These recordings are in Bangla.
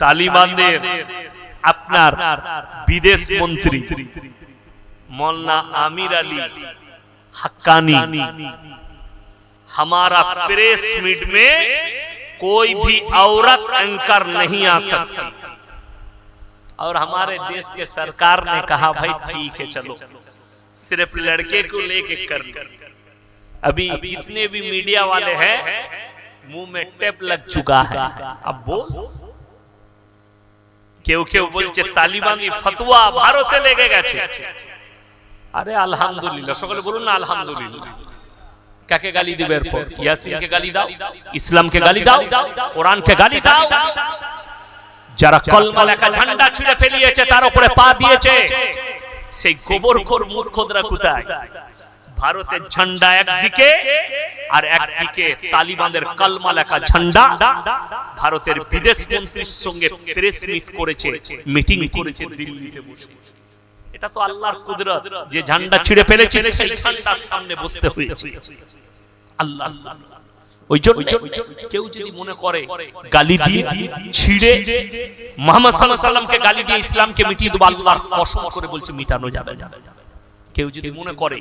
তালিবানদের আপনার বিদেশ মন্ত্রী मौलाना आमिर अली हक्कानी हमारा प्रेस मीट में कोई भी औरत एंकर नहीं आ सकती और हमारे देश के सरकार ने कहा भाई ठीक है चलो सिर्फ लड़के को लेके कर लो अभी जितने भी मीडिया वाले हैं मुंह में टेप लग चुका है अब बोल কেউ কেউ বলছে তালিবানি ফতোয়া ভারতে লেগে গেছে। আরে আলহামদুলিল্লাহ সকলে বলুন না আলহামদুলিল্লাহ। কাকে গালি দিবে এরপর? ইয়াসিনকে গালি দাও ইসলামকে গালি দাও কোরআনকে গালি দাও। যারা কলমা লেখা ঝান্ডা ছুঁড়ে ফেলিয়েছে তার উপরে পা দিয়েছে। সেই গোবর খোর মূর্খদরা কোথায়? ভারতের ঝান্ডা একদিকে আর একদিকে তালিবানদের কালমা লেখা ঝান্ডা ভারতের বিদেশ মন্ত্রীর সঙ্গে প্রেস মিট করেছে মিটিং করেছে দিল্লিতে বসে। এটা তো আল্লাহর কুদরত যে ঝান্ডা ছিঁড়ে ফেলেছে সেই ঝান্ডার সামনে বসতে হয়েছে। আল্লাহ আল্লাহ ওই জন্য কেউ যদি মনে করে গালি দিয়ে ছিঁড়ে মোহাম্মদ সাল্লাল্লাহু সাল্লামকে গালি দিয়ে ইসলামকে মিটিয়ে দেবো আল্লাহর কসম করে বলছে মিটানো যাবে না। কেউ যদি মনে করে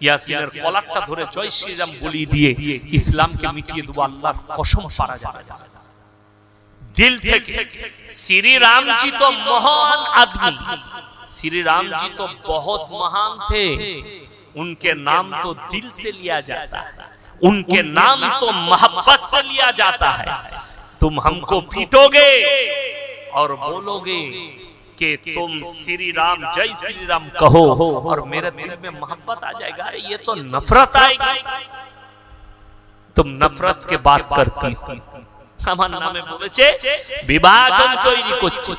ইয়াসিনের কলারটা ধরে জয় শ্রীরাম বলি দিয়ে ইসলামকে মিটিয়ে দেবো আল্লাহর কসম পারা যাবে না दिल থেকে श्री राम जी तो महान आदमी श्री राम जी तो बहुत महान थे उनके नाम तो दिल से लिया जाता है उनके नाम तो मोहब्बत से लिया जाता है तुम हमको पीटोगे और बोलोगे कि तुम श्री राम जय श्री राम कहो और मेरे दिल में मोहब्बत आ जाएगा अरे ये तो नफरत आएगी तुम नफरत के बात करती हो আমার নামে বলেছে বিভাজন তৈরি করছে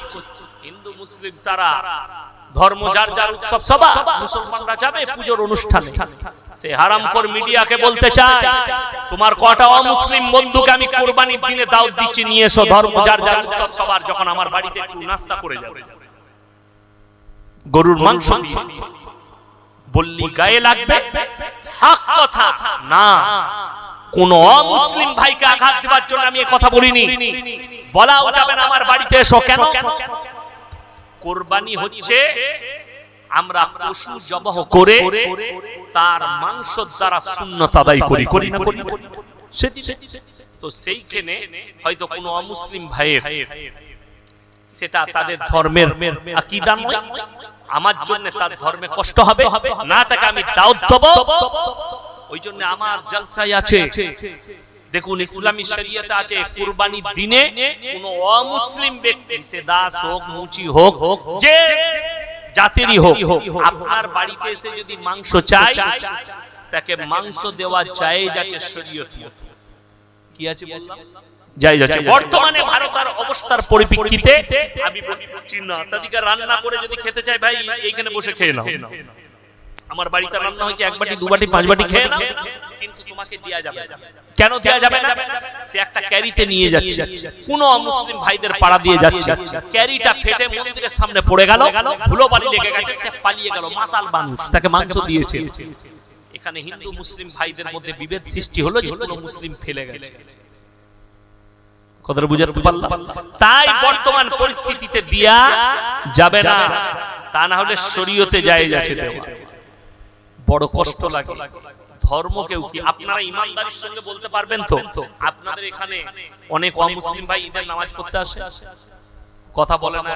হিন্দু মুসলিম তারা ধর্ম যার যার উৎসব সভা মুসলমানরা যাবে পুজোর অনুষ্ঠানে সে হারামখোর মিডিয়াকে বলতে চায় তোমার কটা অমুসলিম বন্ধুকে আমি কোরবানির দিনে দাওয়াত দিচ্ছি নিয়ে এসো ধর্ম যার যার উৎসব সবার যখন আমার বাড়িতে একটু নাস্তা করে যাবে গরুর মাংস বললি গায়ে লাগবে? হক কথা। না। কোন অমুসলিম ভাইকে আঘাত দেওয়ার জন্য আমি কথা বলিনি। বলাও যাবে না আমার বাড়িতে এসো কেন? কোরবানি হচ্ছে আমরা পশু জবহ করে তার মাংস দ্বারা শূন্যত আদায় করি করি না করি? তো সেইখানে হয়তো কোন অমুসলিম ভাইয়ের সেটা তাদের ধর্মের আকিদা নয়। আমার জন্য তার ধর্মে কষ্ট হবে না তাকে আমি দাওয়াত দেবো। ওই জন্য আমার জলসায় আছে। দেখুন ইসলামী শরীয়তে আছে কুরবানির দিনে কোন অমুসলিম ব্যক্তি সে দাস হোক মুচি হোক যে জাতিরই হোক আপনার বাড়িতে এসে যদি মাংস চাই তাকে মাংস দেওয়া জায়েজ আছে শরীয়ত। কি আছে বললাম বর্তমানে ভারতের অবস্থার পরিপ্রেক্ষিতে আমি রান্না করে যদি খেতে চাই ভাই এইখানে বসে খেয়ে নাও। আমার বাড়িতে রান্না হয়েছে এক বাটি দু বাটি পাঁচ বাটি খেয়ে নাও। কিন্তু তোমাকে দেয়া যাবে কেন দেয়া যাবে না? সে একটা ক্যারিতে নিয়ে যাচ্ছে। কোন মুসলিম ভাইদের পাড়া দিয়ে যাচ্ছে। ক্যারিটা ফেটে মন্দিরের সামনে পড়ে গেল ধুলো বালি লেগে গেছে সে পালিয়ে গেল। মাতাল মানুষ তাকে মাংস দিয়েছে। এখানে হিন্দু মুসলিম ভাইদের মধ্যে বিভেদ সৃষ্টি হলো যে মুসলিম ফেলে গেছে। কথাটা বুঝাতে পারলাম। তাই বর্তমান পরিস্থিতিতে দিয়া যাবে না। তা না হলে শরীয়তে যায় যাচ্ছে বড় কষ্ট লাগে। ধর্ম কেউ কি? আপনারা ইমানদারির সঙ্গে বলতে পারবেন তো? আপনাদের এখানে অনেক অমুসলিম ভাই ঈদের নামাজ পড়তে আসে। কথা বলে না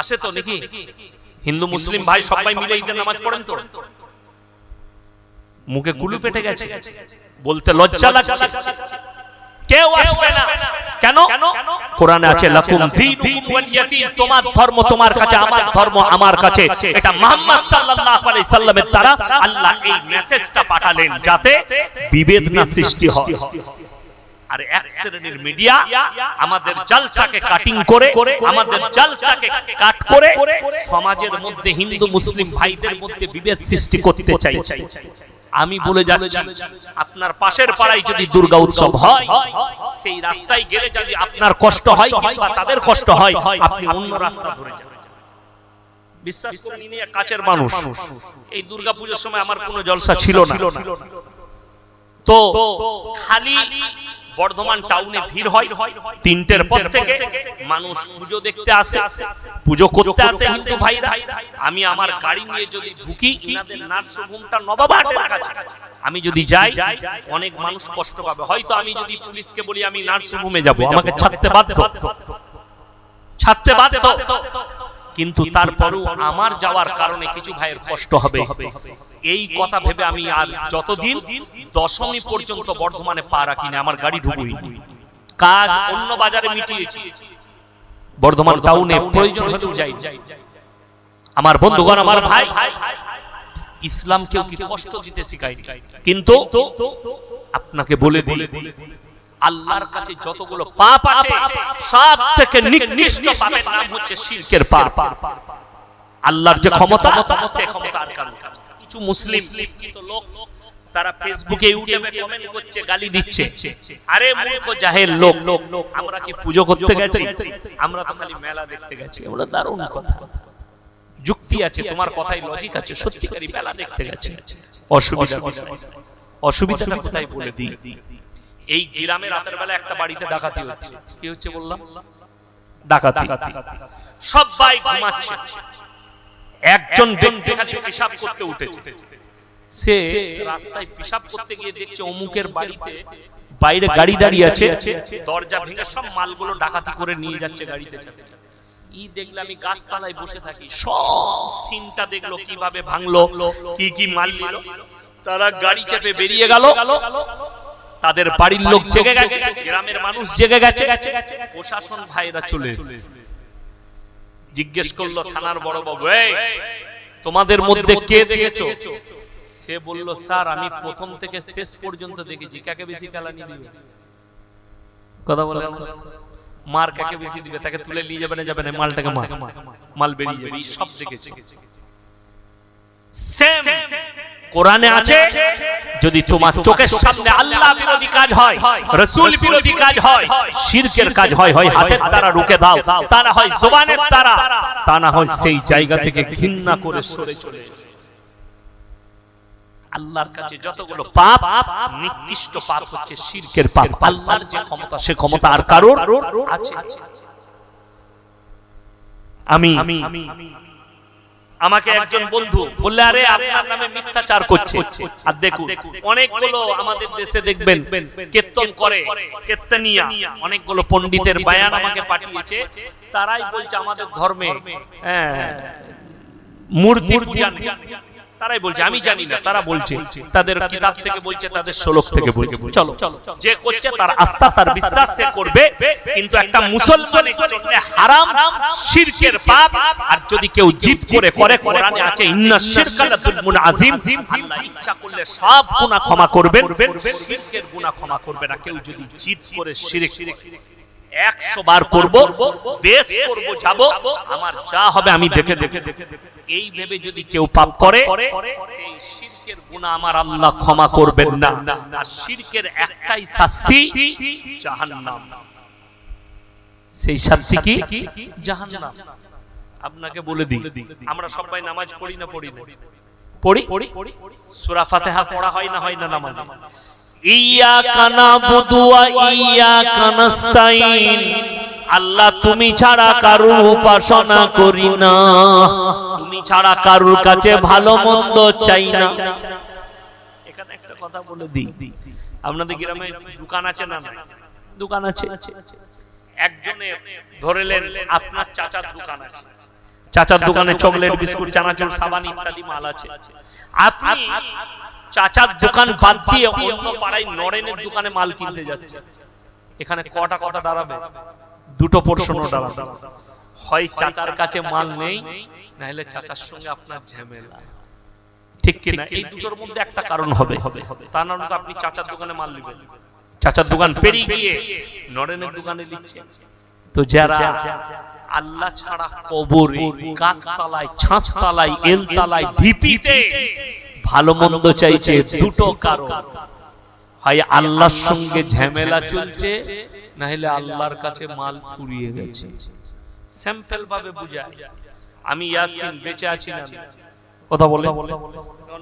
আসে তো নাকি? হিন্দু মুসলিম ভাই সবাই মিলে ঈদের নামাজ পড়েন তো? মুখে কুলু পেটে গেছে। বলতে লজ্জা লাগছে। কেউ আসবে না। কেন? কোরআনে আছে লাকুম দীনুকুম ওয়ালিয়াদিন তোমার ধর্ম তোমার কাছে আমার ধর্ম আমার কাছে। এটা মুহাম্মদ সাল্লাল্লাহু আলাইহি সাল্লামের দ্বারা আল্লাহ এই মেসেজটা পাঠালেন যাতে বিভেদ না সৃষ্টি হয়। আর এক শ্রেণির মিডিয়া আমাদের জালসাকে কাটিং করে আমাদের জালসাকে কাট করে সমাজের মধ্যে হিন্দু মুসলিম ভাইদের মধ্যে বিভেদ সৃষ্টি করতে চাইছে। আমি বলে যাচ্ছি আপনার পাশের পাড়ায় যদি দুর্গা উৎসব হয় সেই রাস্তায় গেলে যদি আপনার কষ্ট হয় কিংবা তাদের কষ্ট হয় আপনি অন্য রাস্তা ধরে যান। বিশ্বাস কাছের মানুষ। এই দুর্গা পুজোর সময় আমার কোনো জলসা ছিল না। তো খালি বর্ধমান টাউনে ভিড় হয়। তিনটের পর থেকে মানুষ পুজো দেখতে আসে। পুজো করতে আসে হিন্দু ভাইরা। আমি আমার গাড়ি নিয়ে যদি ঢুকি ইনাদের নার্সিংহোমটা নবাবহাটের কাছে। আমি যদি যাই অনেক মানুষ কষ্ট পাবে। হয়তো আমি যদি পুলিশকে বলি আমি নার্সিংহোমে যাব। আমাকে ছাড়তে বাধ্য। ছাড়তে বাধ্য। কিন্তু তারপরেও আমার যাওয়ার কারণে কিছু ভাইয়ের কষ্ট হবে। এই কথা ভেবে আমি আর যতদিন দশমী পর্যন্ত বর্ধমানে পা রাখিনি আমার গাড়ি ঢুকুই কাজ অন্য বাজারে মিটিয়েছি। বর্ধমান টাউনে প্রয়োজন হলেও যাই। আমার বন্ধুগণ আমার ভাই ইসলাম কেউ কি কষ্ট দিতে শিখায়নি কিন্তু আপনাকে বলে দিই আল্লাহর কাছে যতগুলো পাপ আছে সব থেকে নিকৃষ্ট পাপের নাম হচ্ছে শিরকের পাপ। আল্লাহর যে ক্ষমতা সে ক্ষমতা আর কারণ কিছু মুসলিম শিক্ষিত লোক তারা ফেসবুকে ইউটিউবে কমেন্ট করছে গালি দিচ্ছে। আরে মূর্খ জাহেল লোক লোক আমরা কি পুজো করতে গেছি? আমরা তো খালি মেলা দেখতে গেছি। আমরা দারুণ কথা। যুক্তি আছে তোমার কথাই লজিক আছে সত্যিকারই মেলা দেখতে গেছে। অসুবিধা অসুবিধাটা কোথায় বলে দিই? এই গ্রামে রাতের বেলা একটা বাড়িতে ডাকাতি হচ্ছে। কি হচ্ছে বললাম? ডাকাতি। সবাই ঘুমাচ্ছে। একজন ব্যক্তি খালি পেশাব করতে উঠেছে। সে রাস্তায় পেশাব করতে গিয়ে দেখছে অমুকের বাড়িতে বাইরে গাড়ি দাঁড়িয়ে আছে দরজা ভেঙে সব মালগুলো ডাকাতি করে নিয়ে যাচ্ছে গাড়িতে। ই দেখলে আমি গাছতলায় বসে থাকি। সব সিনটা দেখল কীভাবে ভাঙলো কি কি মাল নিল। তারা গাড়ি চেপে বেরিয়ে গেল। তাদের বাড়ির লোক জেগে গেছে। গ্রামের মানুষ জেগে গেছে। প্রশাসন ভাইরা চলে এসেছে। জিজ্ঞেস করল থানার বড় বাবু তোমাদের মধ্যে কে দেখেছ? সে বলল স্যার আমি প্রথম থেকে শেষ পর্যন্ত দেখেছি কাকে বেশি কালানি দিবে কথা বলে মার কাকে বেশি দিবে? তাকে তুলে নিয়ে যাবে না যাবে না? মালটাকে মার। মাল বেরিয়ে যাবে। সব দেখেছে। সেম কোরআনে আছে যদি তোমার চোখের সামনে আল্লাহ বিরোধী কাজ হয় রসুল বিরোধী কাজ হয় শিরকের কাজ হয় হয় হাতের দ্বারা রুকে দাও তা না হয় জবানের দ্বারা তা না হয় সেই জায়গা থেকে ঘৃণা করে সরে চলে আল্লাহর কাছে যতগুলো পাপ নিকৃষ্ট পাপ হচ্ছে শিরকের পাপ। আল্লাহর যে ক্ষমতা সে ক্ষমতা আর কারোর আছে। আমি আমাকে একজন বন্ধু বললে আরে আপনার নামে মিথ্যাচার করছে। আর দেখুন অনেকগুলো আমাদের দেশে দেখবেন কীর্তন করে কীর্তনিয়া অনেকগুলো পণ্ডিতের বায়ান আমাকে পাঠিয়েছে। তারাই বলছে আমাদের ধর্মে হ্যাঁ মূর্তি পূজা। তারাই বলছে আমি জানি না তারা বলছে। তাদের কিতাব থেকে বলছে তাদের শ্লোক থেকে বলছে। চলো যে করছে তার আস্থা তার বিশ্বাস সে করবে কিন্তু একটা মুসলমানের জন্য হারাম শিরকের পাপ আর যদি কেউ জিদ করে করে কোরআনে আছে ইন্না শিরকা লাযুলমুন আযীম আল্লাহ ইচ্ছা করলে সব গুনাহ ক্ষমা করবেন। শিরকের গুনাহ ক্ষমা করবে না। কেউ যদি জিদ করে শিরক একশো বার করব, বেশ করব, যাব, আমার যা হবে আমি দেখে দেখে দেখে এই ভেবে যদি কেউ পাপ করে আমার আল্লাহ ক্ষমা করবেন না। আর একটাই শাস্তি জাহান্নাম। সেই শাস্তি কি? জাহান্নাম। আপনাকে বলে দিই, আমরা সবাই নামাজ পড়ি না পড়ি না? পড়ি? সূরা ফাতিহা পড়া হয় না হয় না নামাজ? আল্লাহ, তুমি ছাড়া কারুর উপাসনা করি না। তুমি ছাড়া কারুর কাছে ভালো মন্দ চাই না। এখানে একটা কথা বলে দিই। আপনাদের গ্রামে দোকান আছে না দোকান আছে। একজনে ধরেলেন আপনার চাচার দোকান আছে। চাচার দোকানে চকলেট, বিস্কুট, চানাচুর, সাবান ইত্যাদি মাল আছে। আপনি চাচার দোকান বাদ দিয়ে অন্য পাড়ায় নরেনের দোকানে মাল কিনতে যাচ্ছে। এখানে কটা কটা দাঁড়াবে? দুটো পোর্শনও দাঁড়াবে। হয় চাচার কাছে মাল নেই নাহলে চাচার সঙ্গে আপনার ঝামেলা। ঠিক কি না এই দুটোর মধ্যে একটা কারণ হবে। তা না তো আপনি চাচার দোকানে মাল নেবেন। চাচার দোকান পেরিয়ে গিয়ে নরেনের দোকানে নিচ্ছে তো যারা আল্লাহ ছাড়া কবরে গাছতলায় ছাঁচতলায় এলতলায় ঢিপিতে ভালো মন্দ চাইছে দুটো কারণ। হয় আল্লাহর সঙ্গে ঝামেলা চলছে না হলে আল্লাহর কাছে মাল ফুরিয়ে গেছে। স্যাম্পল ভাবে বুঝায়। আমি ইয়াসিন বেঁচে আছি না কথা বলে?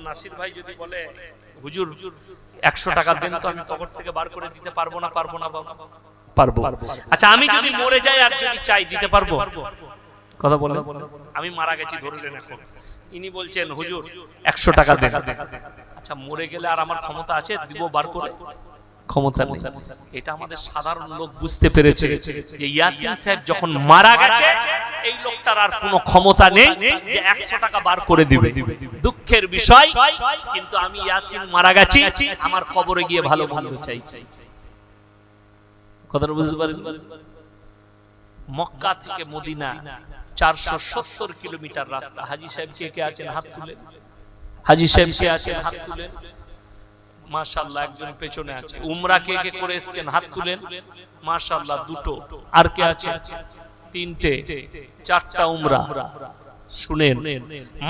নাসির ভাই যদি বলে হুজুর একশো টাকা দেন তো আমি পকেট থেকে বার করে দিতে পারব না পারব না বাবা পারব আচ্ছা আমি যদি মরে যাই আর যদি চাই দিতে পারব? কথা বলে? আমি মারা গেছি ধরলেন এখন। ইনি বলছেন হুজুর একশো টাকা দেন। আচ্ছা মরে গেলে আর আমার ক্ষমতা আছে? দিব বার করে? ক্ষমতা নেই। এটা আমাদের সাধারণ লোক বুঝতে পেরেছে যে ইয়াসিন সাহেব যখন মারা গেছে এই লোকটার আর কোনো ক্ষমতা নেই যে একশো টাকা বার করে দিবে। দুঃখের বিষয় কিন্তু আমি ইয়াসিন মারা গেছি আমার কবরে গিয়ে ভালো ভালো চাই। কথাটা বুঝতে পারেন মক্কা থেকে মদিনা চারশো সত্তর কিলোমিটার রাস্তা। হাজি সাহেব কে কে আছেন? হাত তুলেন হাজি সাহেব কে আছেন হাত তুলেন মাশাআল্লাহ একজন পেছনে আছে। উমরা কে কে করে এসেছেন? হাত তুলেন। মাশাআল্লাহ দুটো। আর কে আছে? তিনটে। চারটা উমরা। শুনেন।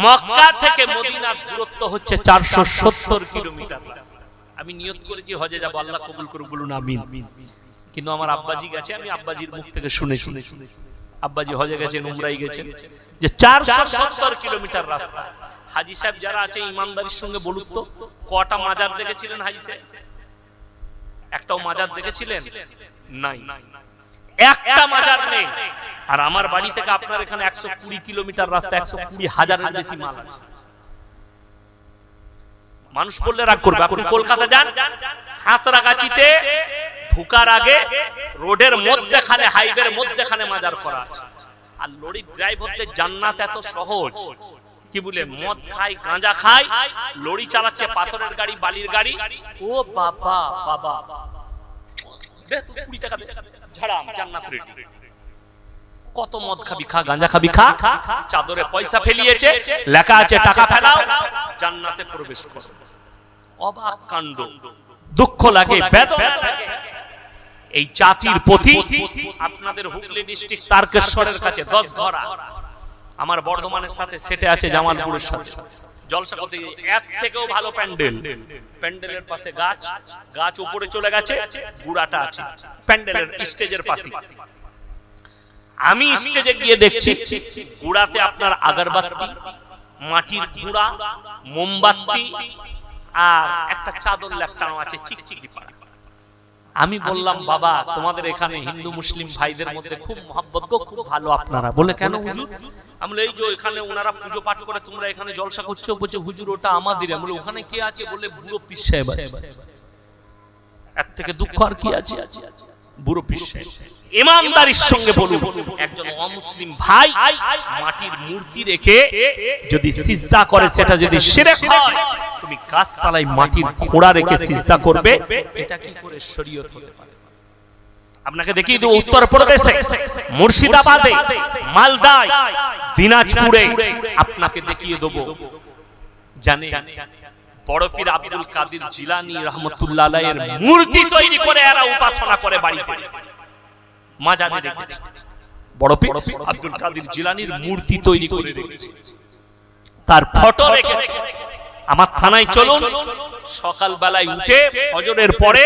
মক্কা থেকে মদিনার দূরত্ব হচ্ছে কিলোমিটার আমি নিয়ত করেছি হজে যাব। আল্লাহ কবুল করুক বলুন আমিন। কিন্তু আমার আব্বাজি গেছে আমি আব্বাজির মুখ থেকে শুনে শুনে শুনে আব্বাজি হজে গেছেন উমরাই গেছেন যে চারশো সত্তর কিলোমিটার রাস্তা। হাজি সাহেব যারা আছে ইমানদারির সঙ্গে বলুন তো কটা মাজার দেখেছিলেন হাজি সাহেব? একটাও মাজার দেখেছিলেন? নাই। একটা মাজার নেই। আর আমার বাড়ি থেকে আপনার এখানে একশো কুড়ি কিলোমিটার রাস্তা একশো কুড়ি হাজার বেশি মাল আছে। মানুষ বললে রাগ করবে। আপনি কলকাতা যান সাঁতরাগাছিতে ঢুকার আগে রোডের মধ্যেখানে হাইওয়ের মধ্যেখানে মাজার করা আছে। আর লরির ড্রাইভারদের জান্নাত এত সহজ। কি বলে মদ খায় গাঁজা খায় লরি চালাচ্ছে পাথরের গাড়ি বালির গাড়ি। ও বাবা বাবা। কুড়ি টাকা দে। ঝাড়াম জান্নাত রেডি কত মদ খাবি খা গাঁজা খাবি খা। চাদরে পয়সা ফেলিয়েছে লেখা আছে টাকা ফেলাও। জান্নাতে প্রবেশ কর। অবাক কাণ্ড। দুঃখ লাগে এই জাতির প্রতি আপনাদের হুগলি ডিস্ট্রিক্ট তারকেশ্বরের কাছে দশ ঘরা আমার বর্ধমানের সাথে সেটে আছে জামালপুরের সাথে। জলসা করতে গিয়ে থেকেও ভালো প্যান্ডেল। প্যান্ডেলের পাশে গাছ গাছ উপরে চলে গেছে গুড়াটা আছে। প্যান্ডেলের স্টেজের পাশে আমি স্টেজে গিয়ে দেখছি গুড়াতে আপনার আগরবাতি মাটির গুঁড়া মোমবাতি আর একটা চাদর লেপটানো আছে চিকচিকি পাড়া আমি বললাম বাবা তোমাদের এখানে হিন্দু মুসলিম ভাইদের মধ্যে খুব মহাব্বত গো খুব ভালো আপনারা। বলে কেন হুজুর? আমি এই যে এখানে ওনারা পুজো পাঠ করে তোমরা এখানে জলসা করছ বলছে হুজুর ওটা আমাদের। আমি ওখানে কে আছে? বলে বুড়ো পিস সাহেব আছে। এর থেকে দুঃখ আর কি আছে? বুড়ো ইমানদারির সঙ্গে বলুন একজন অমুসলিম ভাই মাটির মূর্তি রেখে যদি সিজদা করে সেটা যদি শিরক হয় তুমি গাছতলায় মাটির খোঁড়া রেখে সিজদা করবে? এটা কি করে শরীয়ত হতে পারে? আপনাকে দেখিয়ে দেবো উত্তরপ্রদেশে মুর্শিদাবাদে মালদায় দিনাজপুরে আপনাকে দেখিয়ে দেবো। জানে। বড় পীর আব্দুল কাদের জিলানি রহমতুল্লাহ আলাইহির মূর্তি তৈরি করে এরা উপাসনা করে বাড়িতে। মাজারে রেখেছে বড় পীর আব্দুল কাদের জিলানির মূর্তি তৈরি করে রেখেছে। তার ফটো রেখেছে। আমার থানায় চলুন। সকাল বেলায় উঠে ফজরের পরে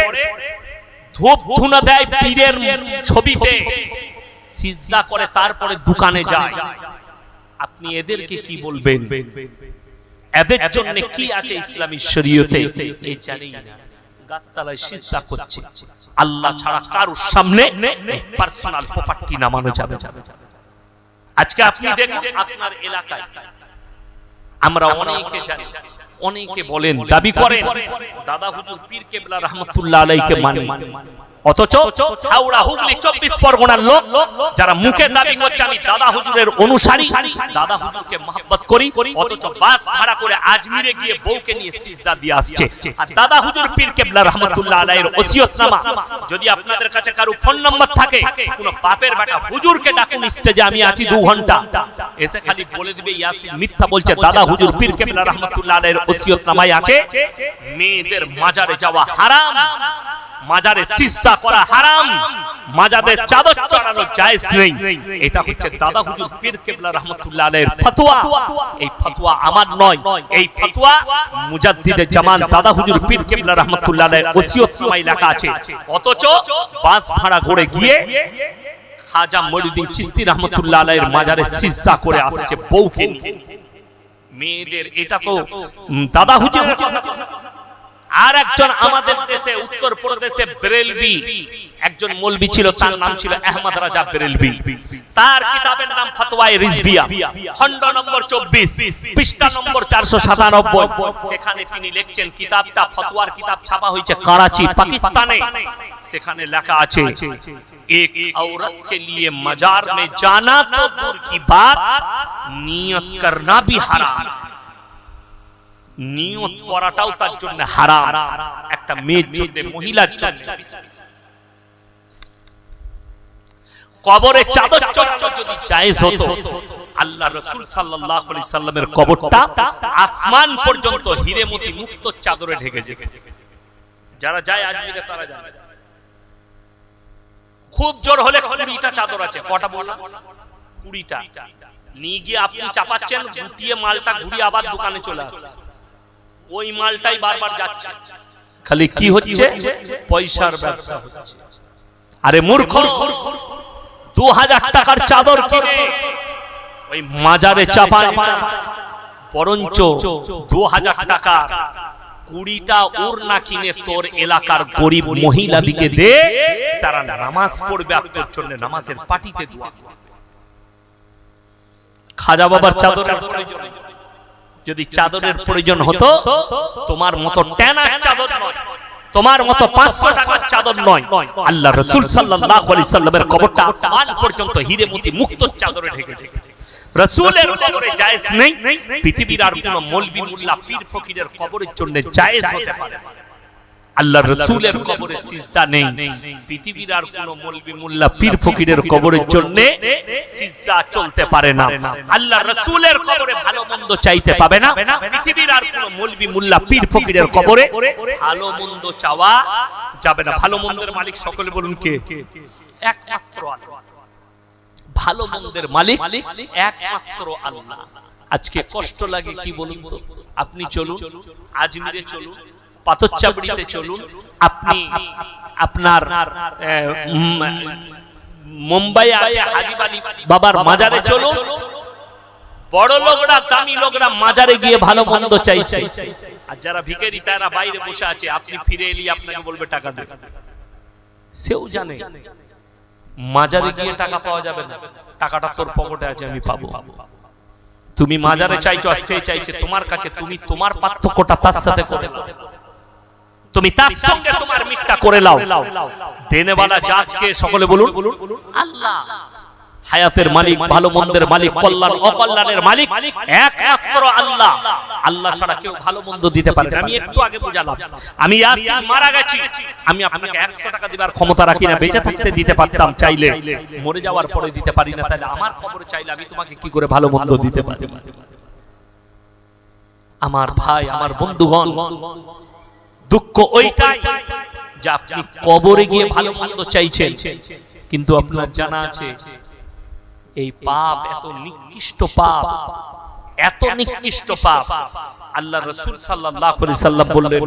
ধূপ ধুনা দেয় পীরের ছবিতে। সিজদা করে তারপরে দোকানে যায়। আপনি এদেরকে কি বলবেন? এদের জন্য কি আছে ইসলামী শরীয়তে? এই জানি না। গাছতলায় সিজদা করছে। আল্লাহ ছাড়া কারোর সামনে পার্সোনাল প্রপার্টি নামানো যাবে। আজকে আপনি দেখুন আপনার এলাকায়। আমরা অনেকে জানি। অনেকে বলেন দাবি করেন। দাদা হুজুর পীর কেবলা রহমতুল্লাহ আলাইকে মানে। অথচ চব্বিশ পরগনার লোক যারা দাদা করি নিয়ে আসছে। দাদা যদি আপনাদের কাছে কারও ফোন নাম্বার থাকে, কোন বাপের বেটা হুজুরকে ডাকুন স্টেজে, আমি আছি দু ঘণ্টা। এসে খালি বলে দিবে মিথ্যা বলছে, দাদা হুজুর পীর কেবলা রহমতুল্লাহ ওসিয়তনামায় আছে, মেয়েদের মাজারে যাওয়া হারাম। মাজারে সিজদা করা হারাম মাজারে চাদর চড়ানো জায়েজ নেই। এটা হচ্ছে দাদা হুজুর পীর কেবলা রহমাতুল্লাহ আলাইহির ফতোয়া। এই ফতোয়া আমার নয়। এই ফতোয়া মুজাদ্দিদে জামান দাদা হুজুর পীর কেবলা রহমাতুল্লাহ আলাইহির ওসিয়ত সময় লেখা আছে। অথচ বাস ভাড়া করে গিয়ে খাজা মঈনুদ্দিন চিশতি রহমাতুল্লাহ আলাইহির মাজারে সিজদা করে আসছে বউকে। মেয়েদের এটা তো দাদা হুজুরের কথা আর একজন আমাদের দেশে উত্তর প্রদেশে বেরেলবি একজন মৌলবি ছিল তার নাম ছিল আহমদ রাজা বেরেলবি তার কিতাবের নাম ফতোয়ায়ে রিজবিয়া খণ্ড নম্বর 24 পৃষ্ঠা নম্বর 497 সেখানে তিনি লিখছেন কিতাবটা ফতোয়ার কিতাব ছাপা হয়েছে করাচি পাকিস্তানে সেখানে লেখা আছে एक औरत के लिए मजार में जाना तो दूर की बात नियत करना भी हराम নিয়ত করাটাও তার জন্য হারাম। একটা মেয়ের জন্য মহিলার জন্য। কবরে চাদর চড়ানো যদি জায়েজ হতো আল্লাহ রাসূল সাল্লাল্লাহু আলাইহি সাল্লামের কবরটা আসমান পর্যন্ত হিরেমতি মুক্ত চাদরে ঢেকে যেত। যারা যায় আজমিরে তারা জানে। খুব জোর হলে কুড়িটা চাদর আছে। কটা বললাম কুড়িটা। নিয়ে গিয়ে আপনি চাপাচ্ছেন গুটিয়ে মালটা ঘুরিয়ে আবার দোকানে চলে আসছে ওই মালটাই বারবার যাচ্ছে। খালি কি হচ্ছে? পয়সার ব্যবসা আরে মূর্খ! দু হাজার টাকার চাদর কিনে ওই মাজারে চাপা। বরঞ্চ দু হাজার টাকা কুড়িটা ওর না কিনে তোর এলাকার গরিব মহিলাদিকে দে। তারা নামাজ পড়বে আর তোর জন্য নামাজের পাটিতে দোয়া। খাজা বাবার প্রয়োজন যদি চাদরের প্রয়োজন হতো তোমার মতো টেনার চাদর নয়। তোমার মতো পাঁচশো টাকার চাদর নয়। আল্লাহ রসুল সাল্লাহ আলি সাল্লামের কবরটা আসমান পর্যন্ত হিরে মতি মুক্ত চাদরে ঢেকে রসুলের কবরে জায়েজ নেই। পৃথিবীর আর কোন মৌলবি মুল্লা পীর ফকিরের কবরের জন্য জায়েজ হতে পারে। না। আল্লাহ রসুলের কবরে সিজদা নেই। পৃথিবীর আর কোন মৌলবি মুল্লা পীর ফকিরের কবরের জন্য সিজদা চলতে পারে না। আল্লাহ রসুলের কবরে ভালো মন্দ চাইতে পাবে না। পৃথিবীর আর কোন মৌলবি মুল্লা পীর ফকিরের কবরে ভালো মন্দ চাওয়া যাবে না। ভালো মন্দের মালিক সকলে বলুন কে? একমাত্র আল্লাহ। ভালো মন্দের মালিক একমাত্র আল্লাহ। আজকে কষ্ট লাগে কি বলুন তো? আপনি চলুন। আজমিরে চলুন। পাথরচাবড়িতে চলুন। আপনি আপনার মুম্বাই আছে হাজিব আলী বাবার মাজারে চলুন। বড় লোকরা, দামি লোকরা মাজারে গিয়ে ভালো মন্দ চাইছে। আর যারা ভিখারি, তারা বাইরে বসে আছে। আপনি ফিরে এলি, আপনাকে বলবে টাকা দে। সেও জানে, মাজারে গিয়ে টাকা পাওয়া যাবে না। টাকাটা তোর পকেটে আছে, আমি পাবো। তুমি মাজারে চাইছো, আর সে চাইছে তোমার কাছে। তুমি তোমার পার্থক্যটা তার সাথে করে। তুমি তার সঙ্গে তোমার মিটটা করে লাও। দেনেওয়ালা জাতকে সকলে বলুন। আল্লাহ। হায়াতের মালিক ভালো মন্দের মালিক কল্যাণ অকল্যাণের মালিক একমাত্র আল্লাহ। আল্লাহ। ছাড়া কেউ ভালো মন্দ দিতে পারে আমি একটু আগে বুঝালাম। আমি ইয়াসিন মারা গেছি। আমি আপনাকে 100 টাকা দিবার ক্ষমতা রাখি না। বেঁচে থাকতে দিতে পারতাম চাইলে। মরে যাওয়ার পরে দিতে পারি না। তাহলে আমার খবর চাইলে আমি তোমাকে কি করে ভালো মন্দ দিতে পারি। আমার ভাই আমার বন্ধুগণ দুঃখ ওইটাই যে আপনি কবরে গিয়ে ভালো মন্দ চাইছেন। কিন্তু আপনার জানা আছে এই পাপ এত নিকৃষ্ট পাপ এত নিকৃষ্ট পাপ। আল্লাহ রসুল সাল্লাল্লাহু আলাইহি সাল্লাম বললেন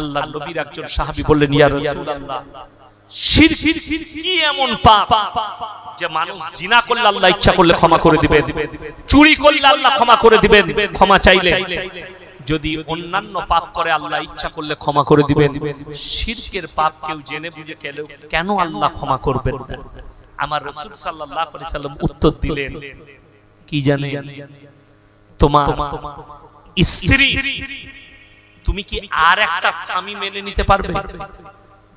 আল্লাহ নবীর একজন সাহাবী বললেন ইয়া রাসূলুল্লাহ শিরক কি এমন পাপ? যে মানুষ জিনা করলে আল্লাহ ইচ্ছা করলে ক্ষমা করে দিবেন চুরি করলে আল্লাহ ক্ষমা করে দিবেন ক্ষমা চাইলে। যদি অন্যান্য পাপ করে আল্লাহ ইচ্ছা করলে ক্ষমা করে দিবেন। শিরকের পাপ কেউ জেনে বুঝে কেলেও কেন আল্লাহ ক্ষমা করবেন আমার রসুল সাল্লাল্লাহু আলাইহি সাল্লাম উত্তর দিলেন কি জানে? তোমার স্ত্রী তুমি কি আর একটা স্বামী মেনে নিতে পারবে?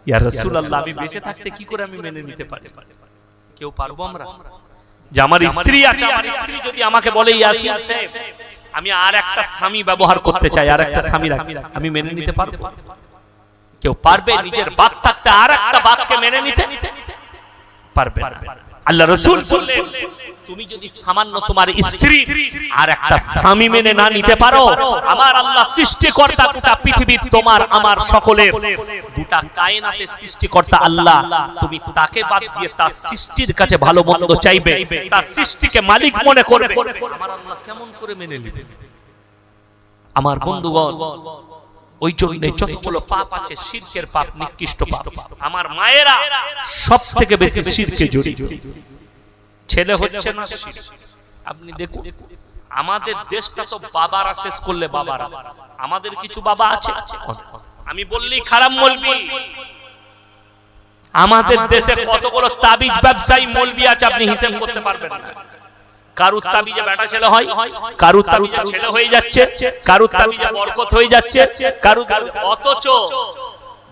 ইয়া রাসূলুল্লাহ আমি বেঁচে থাকতে কি করে আমি মেনে নিতে পারি? কেউ পারব আমরা? যে আমার স্ত্রী আছে আমার স্ত্রী যদি আমাকে বলে ইয়াসিন সাহেব আমি আর একটা স্বামী ব্যবহার করতে চাই, আর একটা স্বামী আমি মেনে নিতে পারব? কেউ পারবে নিজের বাপ থাকতে আর একটা বাপকে মেনে নিতে? পারবে আল্লাহ রসুল তুমি যদি সামান্য তোমার স্ত্রী আর একটা স্বামী মেনে না নিতে পারো, আমার আল্লাহ সৃষ্টিকর্তা গোটা পৃথিবী তোমার, আমার সকলের গোটা কায়নাতের সৃষ্টিকর্তা আল্লাহ। তুমি তাকে বাদ দিয়ে তার সৃষ্টির কাছে ভালো মন্দ চাইবে। তার সৃষ্টিকে মালিক মনে আমার আল্লাহ কেমন করে মেনে আমার বন্ধুগণ, ওই জন্য যতগুলো পাপ আছে শিরকের পাপ, নিকৃষ্ট পাপ। আমার মায়েরা সব থেকে বেশি শিরকে জড়িত। ছেলে হচ্ছে না আপনি দেখুন, আমাদের দেশটা তো বাবারা শেষ করলে বাবারা। আমাদের কিছু বাবা আছে? আমি বললি খারাপ মলবি। আমাদের দেশে কতগুলো তাবিজ ব্যবসায়ী মলবি আছে আপনি হিসেব করতে পারবেন না। কারুর তাবিজে বেটা ছেলে হয় কারুর তাবিজে ছেলে হয়ে যাচ্ছে কারুর তাবিজে বরকত হয়ে যাচ্ছে কারুর অথচ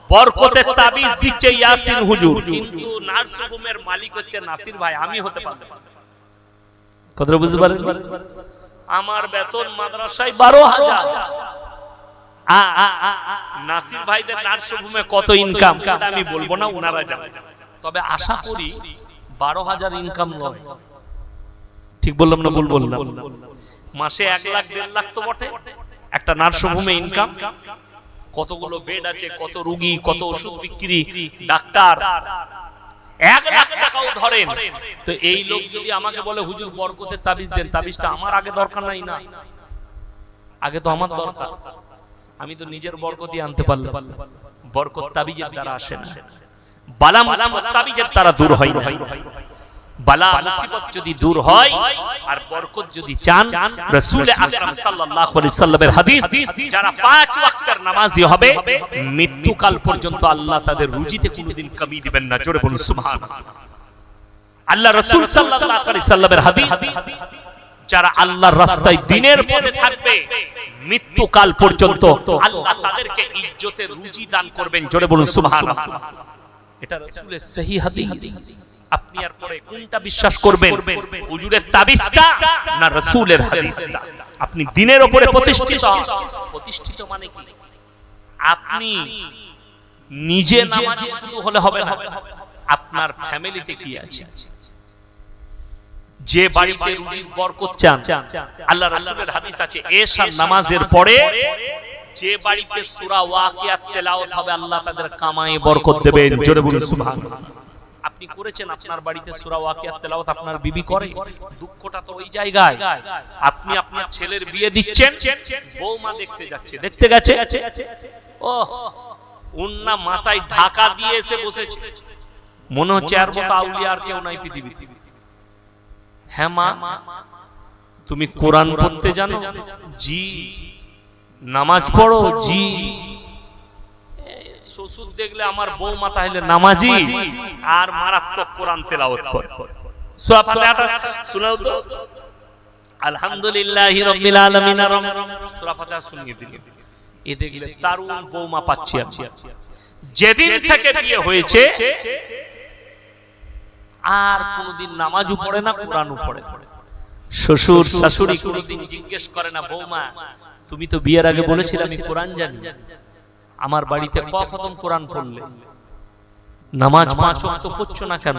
বরকতের তাবিজ দিচ্ছে ইয়াসিন হুজুর। কিন্তু মালিক হচ্ছে নাসির ভাই আমি হতে পারব। না। বুঝতে পারেন আমার বেতন মাদ্রাসায় বারো হাজার। নাসির ভাইদের নার্সিংহোমে কত ইনকাম আমি বলব না উনারা জানেন তবে আশা করি বারো হাজার ইনকাম নয়। ঠিক বললাম না ভুল বললাম? মাসে এক লাখ দেড় লাখ তো বটে। একটা নার্সিংহোমে ইনকাম কতগুলো বেড আছে কত রুগী কত ওষুধ বিক্রি ডাক্তার। এক লাখ টাকাও ধরেন। তো এই লোক যদি আমাকে বলে হুজুর বরকতের তাবিজ দেন। তাবিজটা আমার আগে দরকার নাই না। আগে তো আমার দরকার। আমি তো নিজের বরকতই আনতে পারলাম। বরকত তাবিজের দ্বারা আসে না বালা মুসিবত তাবিজের দ্বারা দূর হয়। না বালা মুসিবত যদি দূর হয় আর বরকত যদি চান রাসূল আকরাম সাল্লাল্লাহু আলাইহি সাল্লামের হাদিস যারা পাঁচ ওয়াক্তের নামাজি হবে মৃত্যুকাল পর্যন্ত আল্লাহ তাদের রুজিতে কোনোদিন কমি দিবেন না। জোরে বলুন সুবহানাল্লাহ। আল্লাহ রাসূল সাল্লাল্লাহু আলাইহি সাল্লামের হাদিস যারা আল্লাহর রাস্তায় দিনের পথে থাকবে মৃত্যুকাল পর্যন্ত আল্লাহ তাদেরকে ইজ্জতের রুজি দান করবেন জোরে বলুন সুবহানাল্লাহ। এটা রাসূলের সহি হাদিস। আপনি আর পরে কোনটা বিশ্বাস করবেন? হুজুরের তাবিজটা না রাসূলের হাদিসটা? আপনি দিনের উপরে প্রতিষ্ঠিত? প্রতিষ্ঠিত। মানে কি? আপনি নিজে নামাজি শুরু হলে হবে না। আপনার ফ্যামিলিতে কি আছে? যে বাড়িতে রুজির বরকত চান। আল্লাহ রাসূলের হাদিস আছে এশার নামাজের পরে যে বাড়িতে সূরা ওয়াকিয়াত তেলাওয়াত হবে আল্লাহ তাদের কামায়ে বরকত দেবেন। জোরে বলুন সুবহানাল্লাহ। আপনি করেছেন আপনার বাড়িতে সূরা ওয়াকিয়াত তেলাওয়াত আপনার বিবি করে। দুঃখটা তো ওই জায়গায়। আপনি আপনার ছেলের বিয়ে দিচ্ছেন বৌমা দেখতে যাচ্ছে দেখতে গেছে? ও উন্না মাথায় ঢাকা দিয়ে এসে বসেছে। মনে হচ্ছে আর মতো আউলিয়া আর কেউ নাই পৃথিবীতে। হ্যাঁ মা তুমি কোরআন পড়তে জানো? জি। নামাজ পড়ো? জি। শ্বশুর দেখলে আমার বউ মাথা হইলে নামাজি। আর মারাত্মক কোরআন তেলাওয়াত করে। সূরা ফাতিহাটা শোনাও তো। আলহামদুলিল্লাহি রাব্বিল আলামিন। সূরা ফাতিহা শুনিয়ে দিন এ দেখলে দারুণ বৌমা পাচ্ছি আমি যেদিন থেকে বিয়ে হয়েছে আর কোনদিন নামাজও পড়ে না কোরআনও পড়ে। শ্বশুর শাশুড়ি কোনদিন জিজ্ঞেস করে না বৌমা তুমি তো বিয়ের আগে বলেছিলে আমি কোরআন জানি। আমার বাড়িতে ক খতম কোরআন পড়লে? নামাজ পাঁচ ওয়াক্ত পড়ছো না কেন?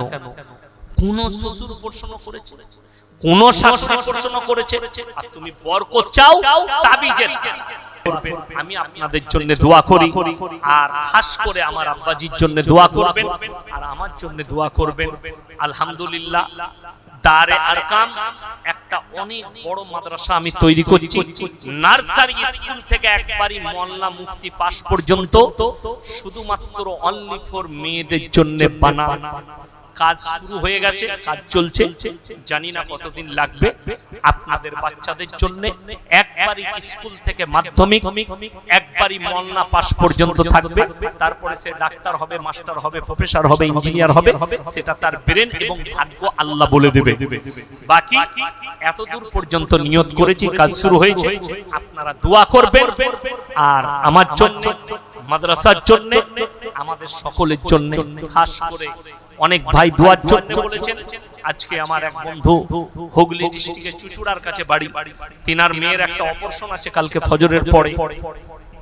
কোন? শ্বশুর প্রশ্ন করেছে? কোন শাশুড়ি প্রশ্ন করেছে? আর তুমি বরকত চাও তাবিজের। করবে। আমি আপনাদের জন্য দোয়া করি। আর খাস করে আমার আব্বাজির জন্য দোয়া করবেন। আর আমার জন্য দোয়া করবেন। আলহামদুলিল্লাহ দারে আরকাম একটা অনেক বড় মাদ্রাসা আমি তৈরি করছি। নার্সারি স্কুল থেকে একবারই মোল্লা মুক্তি পাস পর্যন্ত শুধুমাত্র অনলি ফর মেয়েদের জন্য বানা। কাজ শুরু হয়ে গেছে কাজ চলছে জানি না কতদিন লাগবে। আপনাদের বাচ্চাদের জন্য একবারই স্কুল থেকে মাধ্যমিক একবারই মলনা পাস পর্যন্ত থাকবে। তারপরে সে ডাক্তার হবে মাস্টার হবে প্রফেসর হবে ইঞ্জিনিয়ার হবে সেটা তার ব্রেন এবং ভাগ্য আল্লাহ বলে দেবে। বাকি এত দূর পর্যন্ত নিয়ত করেছি কাজ শুরু হয়েছে। আপনারা দোয়া করবেন। আর আমার জন্য মাদ্রাসার জন্য আমাদের সকলের জন্য খাস করে অনেক ভাই দোয়ার জন্য বলেছেন আজকে আমার এক বন্ধু হুগলি ডিস্ট্রিক্টের চুচুড়ার কাছে বাড়ি। তিনার মেয়ের একটা অপারেশন আছে কালকে ফজরের পরে।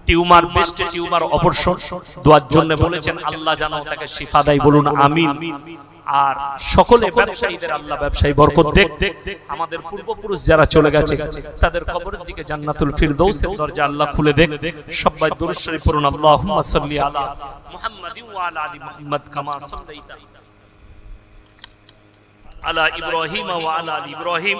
টিউমার বেস্টে টিউমার অপারেশন দোয়ার জন্য বলেছেন আল্লাহ জানো তাকে শিফা দেয় বলুন আমিন। আর সকলে ব্যবসায়ীদের আল্লাহ ব্যবসায়ী বরকত দেখ। আমাদের পূর্বপুরুষ যারা চলে গেছে তাদের কবরের দিকে জান্নাতুল ফিরদৌসের দরজা আল্লাহ খুলে দেখ। সবাই দরুদ শরীফ পড়ুন আল্লাহুম্মা সাল্লি আলা মুহাম্মাদিন ওয়া আলা আলি মুহাম্মাদ কামা সাল্লাইতা على إبراهيم وعلى إبراهيم.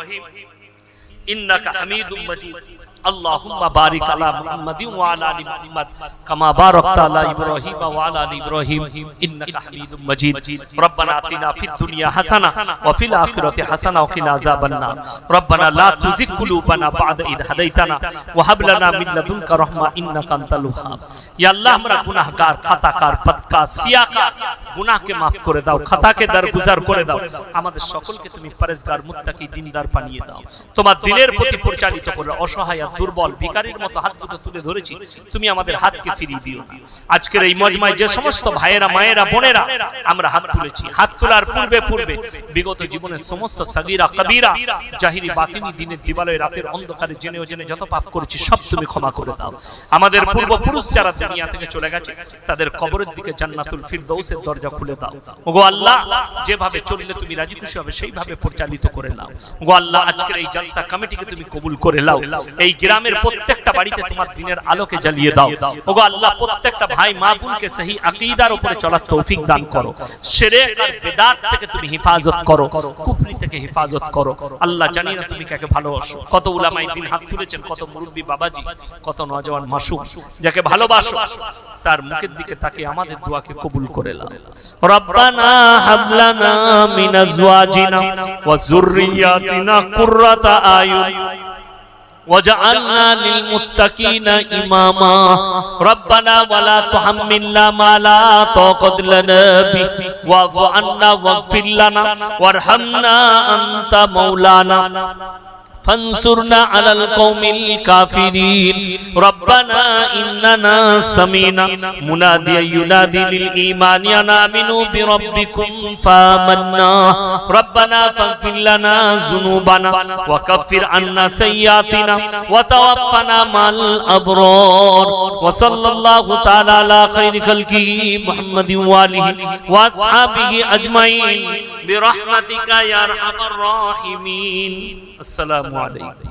إنك حميد مجيد. اللهم بارك على محمد وعلى آل محمد كما باركت على إبراهيم وعلى آل إبراهيم إنك إنك حميد مجيد ربنا آتنا في الدنيا حسنة وفي الآخرة حسنة وقنا عذاب النار ربنا لا تزغ قلوبنا بعد إذ هديتنا وهب لنا من لدنك رحمة إنك أنت الوهاب يا الله আমরা গুনাহগার খাতাকার পদকার সিয়াকার গুনাহকে মাফ করে দাও খাতাকে দরগুজার করে দাও আমাদের সকলকে তুমি পরেজগার মুত্তাকি দিনদার বানিয়ে দাও তোমার দিনের প্রতি পরিচালিত করে অসহায় আর দুর্বল ভিখারির মতো হাত দুটো তুলে ধরেছি তুমি আমাদের হাতকে ফিরিয়ে দিও আজকের এই মজমায় যে সমস্ত ভাইয়েরা মায়েরা বোনেরা আমরা হাত তুলেছি। হাত তোলার পূর্বে পূর্বে বিগত জীবনের সমস্ত সাগিরা কবিরা জাহিরি বাতিনি দিনের দিবালয় রাতের অন্ধকারে জেনে ও জেনে যত পাপ করেছি সব তুমি ক্ষমা করে দাও। আমাদের পূর্বপুরুষ যারা দুনিয়া থেকে চলে গেছে তাদের কবরের দিকে জান্নাতুল ফিরদৌসের দরজা খুলে দাও। ওগো আল্লাহ যেভাবে চললে তুমি রাজি খুশি হবে সেইভাবে পরিচালিত করে নাও। ওগো আল্লাহ আজকের এই জলসা কমিটিকে তুমি কবুল করে নাও। এই গ্রামের প্রত্যেকটা বাড়িতে তোমার দিনের আলোকে জ্বালিয়ে দাও। ওগো আল্লাহ প্রত্যেকটা ভাই মা বোনকে সহি আকীদার উপরে চলার তৌফিক দান করো। শিরক আর বিদআত থেকে তুমি হেফাজত করো কুফরি থেকে হেফাজত করো। আল্লাহ জানি না তুমি কাকে ভালোবাসো। কত উলামায়ে দিন হাত তুলেছেন কত মুরব্বি বাবাজি কত নওজওয়ান মাসুক। যাকে ভালোবাসো তার মুখের দিকে তাকে আমাদের দোয়াকে কবুল করে নাও রব্বানা হাবলানা মিন আজওয়াজিনা ওয়া যুররিয়াতিনা কুররাতা আয়ুন وجعلنا للمتقين إماما ربنا ولا تحملنا ما لا طاقة لنا به واعف عنا واغفر لنا وارحمنا أنت مولانا فانصرنا على القوم الكافرين. ربنا إننا سمينا. مناديا ينادي للإيمان أن آمنوا بربكم فآمنا. ربنا فاغفر لنا ذنوبنا وكفر عنا سيئاتنا وتوفنا مع الأبرار. وصلى الله تعالى على خير خلقه محمد وآله وأصحابه أجمعين. برحمتك يا أرحم الراحمين. Assalamu alaikum.